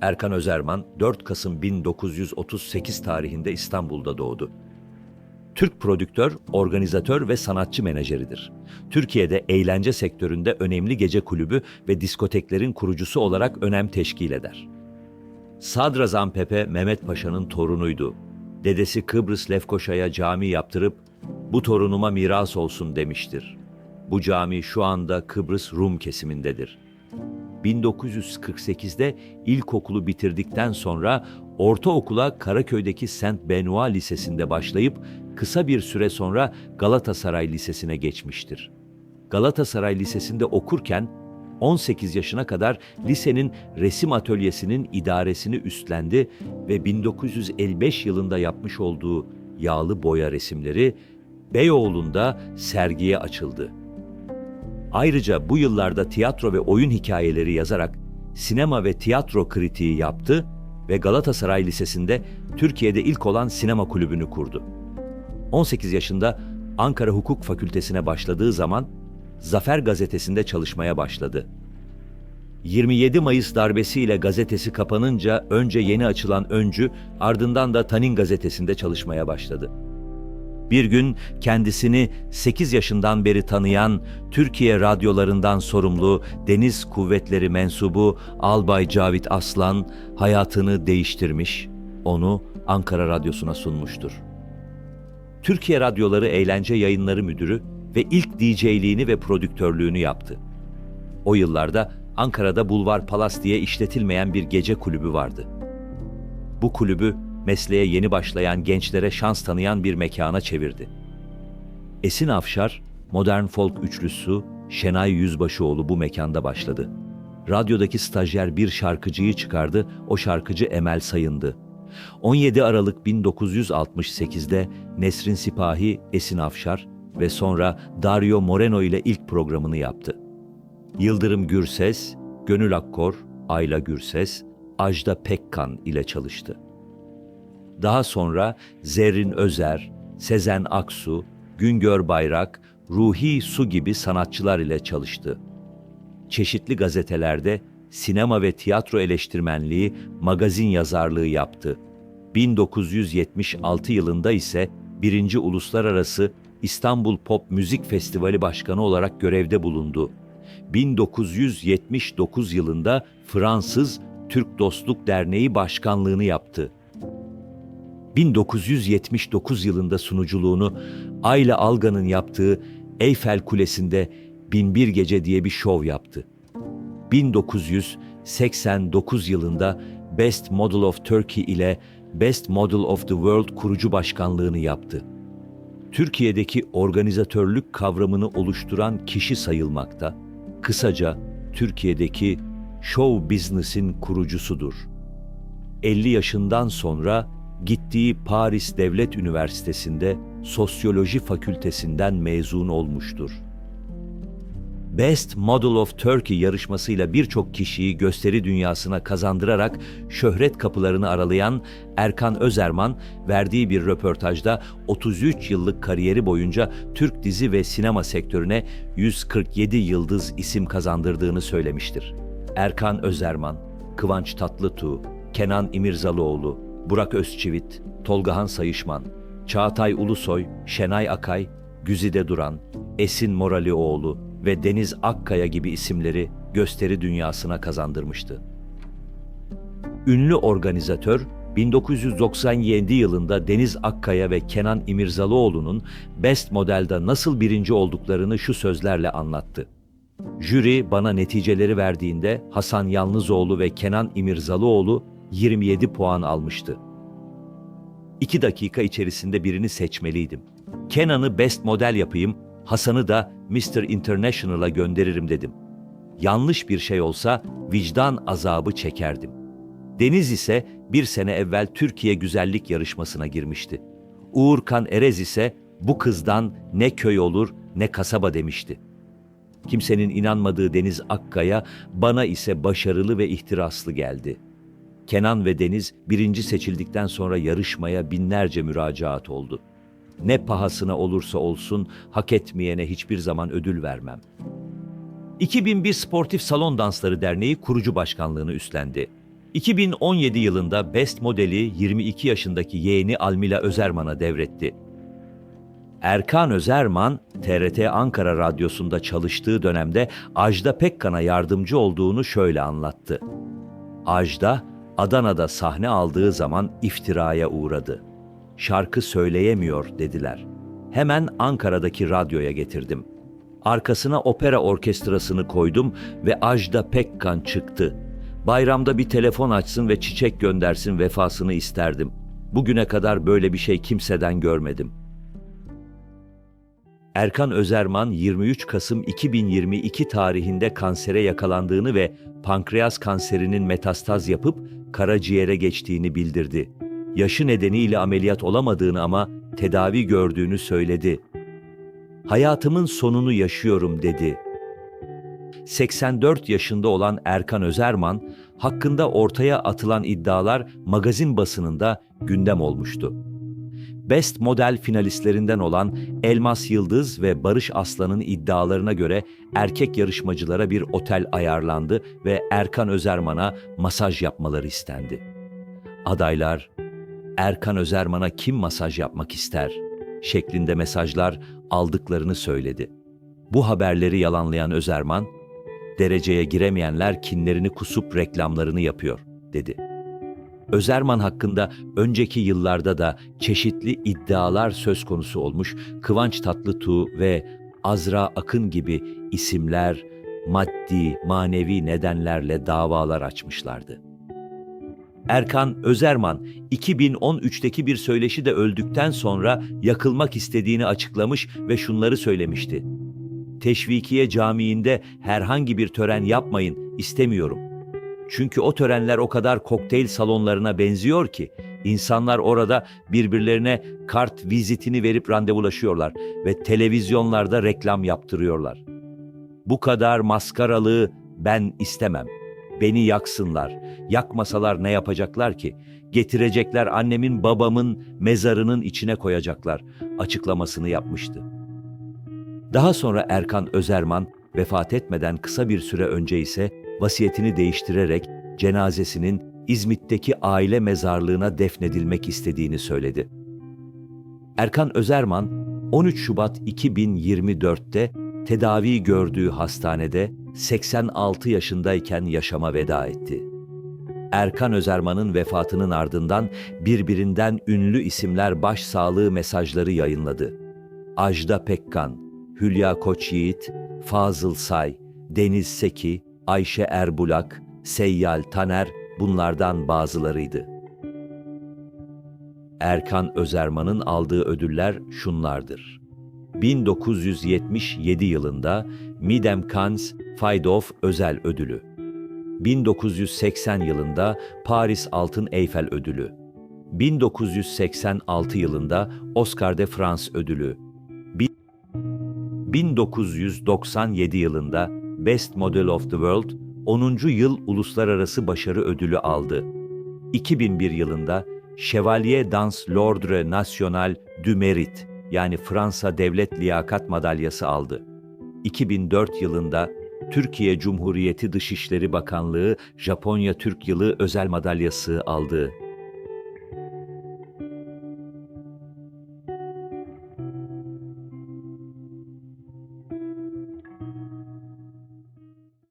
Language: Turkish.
Erkan Özerman 4 Kasım 1938 tarihinde İstanbul'da doğdu. Türk prodüktör, organizatör ve sanatçı menajeridir. Türkiye'de eğlence sektöründe önemli gece kulübü ve diskoteklerin kurucusu olarak önem teşkil eder. Sadrazam Pepe Mehmet Paşa'nın torunuydu. Dedesi Kıbrıs Lefkoşa'ya cami yaptırıp bu torunuma miras olsun demiştir. Bu cami şu anda Kıbrıs Rum kesimindedir. 1948'de ilkokulu bitirdikten sonra ortaokula Karaköy'deki Saint Benoît Lisesi'nde başlayıp kısa bir süre sonra Galatasaray Lisesi'ne geçmiştir. Galatasaray Lisesi'nde okurken 18 yaşına kadar lisenin resim atölyesinin idaresini üstlendi ve 1955 yılında yapmış olduğu yağlı boya resimleri Beyoğlu'nda sergiye açıldı. Ayrıca bu yıllarda tiyatro ve oyun hikayeleri yazarak sinema ve tiyatro kritiği yaptı ve Galatasaray Lisesi'nde Türkiye'de ilk olan sinema kulübünü kurdu. 18 yaşında Ankara Hukuk Fakültesine başladığı zaman Zafer Gazetesi'nde çalışmaya başladı. 27 Mayıs darbesiyle gazetesi kapanınca önce yeni açılan Öncü, ardından da Tanin gazetesinde çalışmaya başladı. Bir gün kendisini 8 yaşından beri tanıyan Türkiye radyolarından sorumlu Deniz Kuvvetleri mensubu Albay Cavit Aslan hayatını değiştirmiş, onu Ankara Radyosu'na sunmuştur. Türkiye Radyoları Eğlence Yayınları Müdürü ve ilk DJ'liğini ve prodüktörlüğünü yaptı. O yıllarda Ankara'da Bulvar Palas diye işletilmeyen bir gece kulübü vardı. Bu kulübü mesleğe yeni başlayan gençlere şans tanıyan bir mekana çevirdi. Esin Afşar, modern folk üçlüsü Şenay Yüzbaşıoğlu bu mekanda başladı. Radyodaki stajyer bir şarkıcıyı çıkardı, o şarkıcı Emel Sayın'dı. 17 Aralık 1968'de Nesrin Sipahi, Esin Afşar ve sonra Dario Moreno ile ilk programını yaptı. Yıldırım Gürses, Gönül Akkor, Ayla Gürses, Ajda Pekkan ile çalıştı. Daha sonra Zerrin Özer, Sezen Aksu, Güngör Bayrak, Ruhi Su gibi sanatçılar ile çalıştı. Çeşitli gazetelerde sinema ve tiyatro eleştirmenliği, magazin yazarlığı yaptı. 1976 yılında ise 1. Uluslararası İstanbul Pop Müzik Festivali Başkanı olarak görevde bulundu. 1979 yılında Fransız Türk Dostluk Derneği Başkanlığını yaptı. 1979 yılında sunuculuğunu Ayla Algan'ın yaptığı Eyfel Kulesi'nde Binbir Gece diye bir şov yaptı. 1989 yılında Best Model of Turkey ile Best Model of the World kurucu başkanlığını yaptı. Türkiye'deki organizatörlük kavramını oluşturan kişi sayılmakta. Kısaca Türkiye'deki show business'in kurucusudur. 50 yaşından sonra gittiği Paris Devlet Üniversitesi'nde Sosyoloji Fakültesinden mezun olmuştur. Best Model of Turkey yarışmasıyla birçok kişiyi gösteri dünyasına kazandırarak şöhret kapılarını aralayan Erkan Özerman verdiği bir röportajda 33 yıllık kariyeri boyunca Türk dizi ve sinema sektörüne 147 yıldız isim kazandırdığını söylemiştir. Erkan Özerman, Kıvanç Tatlıtuğ, Kenan İmirzalıoğlu, Burak Özçivit, Tolgahan Sayışman, Çağatay Ulusoy, Şenay Akay, Güzide Duran, Esin Moralioğlu ve Deniz Akkaya gibi isimleri gösteri dünyasına kazandırmıştı. Ünlü organizatör 1997 yılında Deniz Akkaya ve Kenan İmirzalıoğlu'nun Best Model'da nasıl birinci olduklarını şu sözlerle anlattı. Jüri bana neticeleri verdiğinde Hasan Yalnızoğlu ve Kenan İmirzalıoğlu 27 puan almıştı. İki dakika içerisinde birini seçmeliydim. Kenan'ı best model yapayım, Hasan'ı da Mr. International'a gönderirim dedim. Yanlış bir şey olsa vicdan azabı çekerdim. Deniz ise bir sene evvel Türkiye Güzellik Yarışması'na girmişti. Uğurkan Erez ise bu kızdan ne köy olur ne kasaba demişti. Kimsenin inanmadığı Deniz Akkaya bana ise başarılı ve ihtiraslı geldi. Kenan ve Deniz birinci seçildikten sonra yarışmaya binlerce müracaat oldu. Ne pahasına olursa olsun hak etmeyene hiçbir zaman ödül vermem. 2001 Sportif Salon Dansları Derneği kurucu başkanlığını üstlendi. 2017 yılında Best modeli 22 yaşındaki yeğeni Almila Özerman'a devretti. Erkan Özerman, TRT Ankara Radyosu'nda çalıştığı dönemde Ajda Pekkan'a yardımcı olduğunu şöyle anlattı. Ajda, Adana'da sahne aldığı zaman iftiraya uğradı. Şarkı söyleyemiyor dediler. Hemen Ankara'daki radyoya getirdim. Arkasına opera orkestrasını koydum ve Ajda Pekkan çıktı. Bayramda bir telefon açsın ve çiçek göndersin vefasını isterdim. Bugüne kadar böyle bir şey kimseden görmedim. Erkan Özerman 23 Kasım 2022 tarihinde kansere yakalandığını ve pankreas kanserinin metastaz yapıp karaciğere geçtiğini bildirdi. Yaşı nedeniyle ameliyat olamadığını ama tedavi gördüğünü söyledi. Hayatımın sonunu yaşıyorum dedi. 84 yaşında olan Erkan Özerman hakkında ortaya atılan iddialar magazin basınında gündem olmuştu. Best Model finalistlerinden olan Elmas Yıldız ve Barış Aslan'ın iddialarına göre erkek yarışmacılara bir otel ayarlandı ve Erkan Özerman'a masaj yapmaları istendi. Adaylar, Erkan Özerman'a kim masaj yapmak ister şeklinde mesajlar aldıklarını söyledi. Bu haberleri yalanlayan Özerman, dereceye giremeyenler kinlerini kusup reklamlarını yapıyor, dedi. Özerman hakkında önceki yıllarda da çeşitli iddialar söz konusu olmuş, Kıvanç Tatlıtuğ ve Azra Akın gibi isimler maddi, manevi nedenlerle davalar açmışlardı. Erkan Özerman 2013'teki bir söyleşi de öldükten sonra yakılmak istediğini açıklamış ve şunları söylemişti. Teşvikiye Camii'nde herhangi bir tören yapmayın, istemiyorum. Çünkü o törenler o kadar kokteyl salonlarına benziyor ki insanlar orada birbirlerine kart vizitini verip randevulaşıyorlar ve televizyonlarda reklam yaptırıyorlar. Bu kadar maskaralığı ben istemem. Beni yaksınlar. Yakmasalar ne yapacaklar ki? Getirecekler annemin babamın mezarının içine koyacaklar açıklamasını yapmıştı. Daha sonra Erkan Özerman vefat etmeden kısa bir süre önce ise vasiyetini değiştirerek cenazesinin İzmit'teki aile mezarlığına defnedilmek istediğini söyledi. Erkan Özerman 13 Şubat 2024'te tedavi gördüğü hastanede 86 yaşındayken yaşama veda etti. Erkan Özerman'ın vefatının ardından birbirinden ünlü isimler başsağlığı mesajları yayınladı. Ajda Pekkan, Hülya Koçyiğit, Fazıl Say, Deniz Seki, Ayşe Erbulak, Seyyal Taner bunlardan bazılarıydı. Erkan Özerman'ın aldığı ödüller şunlardır. 1977 yılında Midem Kans Faydoff Özel Ödülü. 1980 yılında Paris Altın Eyfel Ödülü. 1986 yılında Oscar de France Ödülü. 1997 yılında Best Model of the World 10. Yıl Uluslararası Başarı Ödülü aldı. 2001 yılında Chevalier dans l'Ordre National du Mérite yani Fransa Devlet Liyakat Madalyası aldı. 2004 yılında Türkiye Cumhuriyeti Dışişleri Bakanlığı Japonya Türk Yılı Özel Madalyası aldı.